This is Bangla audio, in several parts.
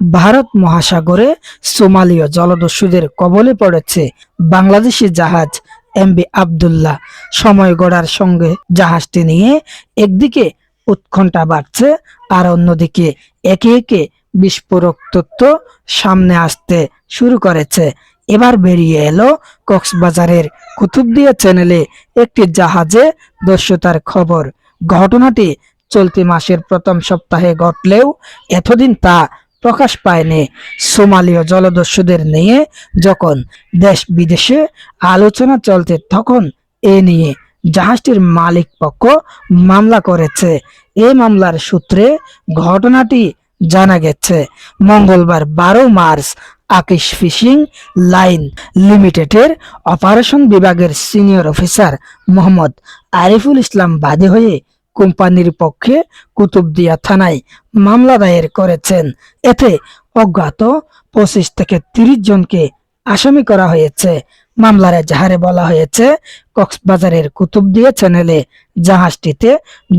ভারত মহাসাগরে সোমালীয় জলদস্যুদের কবলে পড়েছে বাংলাদেশি জাহাজ এমবি আবদুল্লাহ। সময় গড়ার সঙ্গে জাহাজটি নিয়ে একদিকে উৎকণ্ঠা বাড়ছে, আর অন্যদিকে একে একে বিস্ফোরক তথ্য সামনে আসতে শুরু করেছে। এবার বেরিয়ে এলো কক্সবাজারের কুতুবদিয়া চ্যানেলে একটি জাহাজে দস্যুতার খবর। ঘটনাটি চলতি মাসের প্রথম সপ্তাহে ঘটলেও এতদিন তা প্রকাশ পায়নি সোমালীয় জলদস্যুদের নিয়ে যখন দেশ বিদেশে আলোচনা চলছে তখন এ নিয়ে জাহাজটির মালিক পক্ষ মামলা করেছে। এই মামলার সূত্রে ঘটনাটি জানা গেছে। মঙ্গলবার বারো মার্চ আকিশ ফিশিং লাইন লিমিটেডের অপারেশন বিভাগের সিনিয়র অফিসার মোহাম্মদ আরিফুল ইসলাম বাদী হয়ে কোম্পানির পক্ষে কুতুবদিয়া থানায় মামলা দায়ের করেছেন। এতে অজ্ঞাত পঁচিশ থেকে তিরিশ জনকে আসামি করা হয়েছে। মামলার এজাহারে বলা হয়েছে, কক্সবাজারের কুতুবদিয়া চ্যানেলে জাহাজটিতে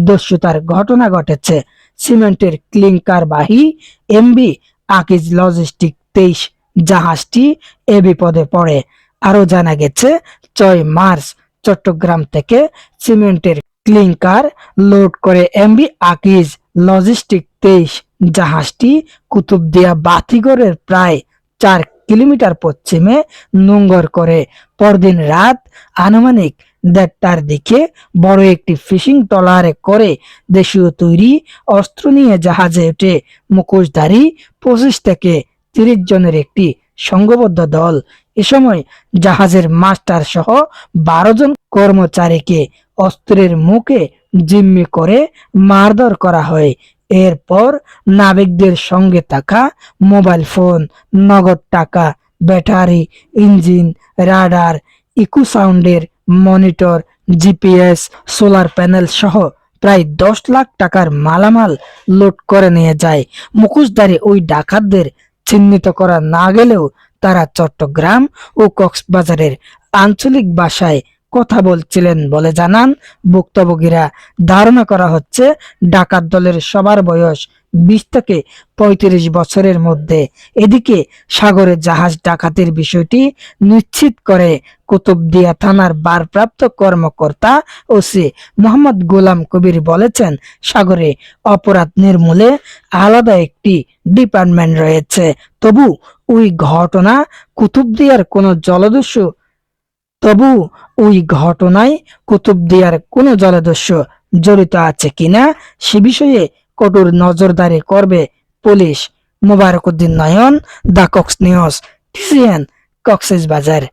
দস্যুতার ঘটনা ঘটেছে। সিমেন্টের ক্লিংকার বাহী, এমবি, আকিজ লজিস্টিক তেইশ জাহাজটি এ বিপদে পড়ে। আরও জানা গেছে, ছয় মার্চ চট্টগ্রাম থেকে সিমেন্টের ক্লিংকার লোড করে এমবি আকিজ লজিস্টিক তেইশ জাহাজটি কুতুবদিয়া বাতিগড়ের প্রায় চার কিলোমিটার পশ্চিমে নোঙ্গর করে। পরদিন রাত আনুমানিক দেড়টার দিকে বড় একটি ফিশিং ট্রলারে করে দেশীয় তৈরি অস্ত্র নিয়ে জাহাজে উঠে মুখোশধারী পঁচিশ থেকে তিরিশ জনের একটি সংঘবদ্ধ দল। এ সময় জাহাজের মাস্টার সহ বারো জন কর্মচারীকে অস্ত্রের মুখে জিম্মি করে মারধর করা হয়। এরপর নাবিকদের সঙ্গে থাকা মোবাইল ফোন, নগদ টাকা, ব্যাটারি, ইঞ্জিন, রাডার ইকো সাউন্ডের মনিটর, জিপিএস, সোলার প্যানেল সহ প্রায় দশ লাখ টাকার মালামাল লোড করে নিয়ে যায়। মুখোশধারী ওই ডাকাতদের চিহ্নিত করা না গেলেও তারা চট্টগ্রাম ও কক্সবাজারের আঞ্চলিক ভাষায় কথা বলছিলেন বলে জানান ভুক্তভোগীরা। ধারণা করা হচ্ছে ডাকাত দলের সবার বয়স বিশ থেকে পঁয়ত্রিশ বছরের মধ্যে। এদিকে সাগরে জাহাজ ডাকাতির বিষয়টি নিশ্চিত করে কুতুবদিয়া থানার ভারপ্রাপ্ত কর্মকর্তা ওসি মোহাম্মদ গোলাম কবির বলেছেন, সাগরে অপরাধ নির্মূলে আলাদা একটি ডিপার্টমেন্ট রয়েছে। তবু ওই ঘটনা কুতুবদিয়ার কোনো জলদস্যু তবু ওই ঘটনায় কুতুবদিয়ার কোনো জলদস্যু জড়িত আছে কিনা সে বিষয়ে কঠোর নজরদারি করবে police. Mobarakuddin Nayan, the Cox news, TCN, Cox's Bazar.